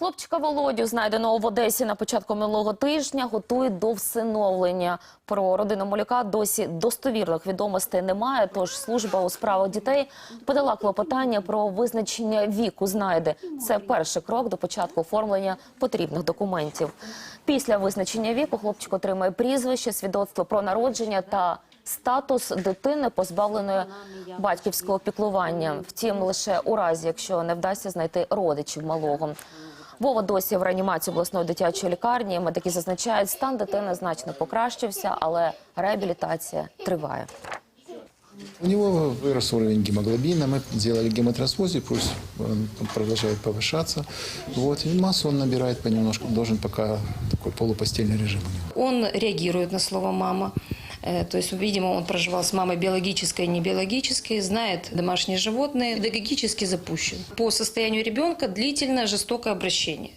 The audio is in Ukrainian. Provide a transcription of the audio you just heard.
Хлопчика Володю, знайденого в Одесі на початку минулого тижня, готують до всиновлення. Про родину Молюка досі достовірних відомостей немає. Тож служба у справах дітей подала клопотання про визначення віку знайди. Це перший крок до початку оформлення потрібних документів. Після визначення віку хлопчик отримає прізвище, свідоцтво про народження та статус дитини, позбавленої батьківського піклування. Втім, лише у разі, якщо не вдасться знайти родичів малого. Вова досі в реанімації обласної дитячої лікарні. Медики зазначають, стан дитини значно покращився, але реабілітація триває. У него вырос уровень гемоглобина, мы делали гемотрансфузию, пусть он продолжает повышаться. Вот, и массу он набирает понемножку, должен пока такой полупостельный режим у него. Он реагирует на слово «мама». Э, То есть, видимо, он проживал с мамой биологической и не биологической, знает домашние животные, педагогически запущен. По состоянию ребенка длительное жестокое обращение.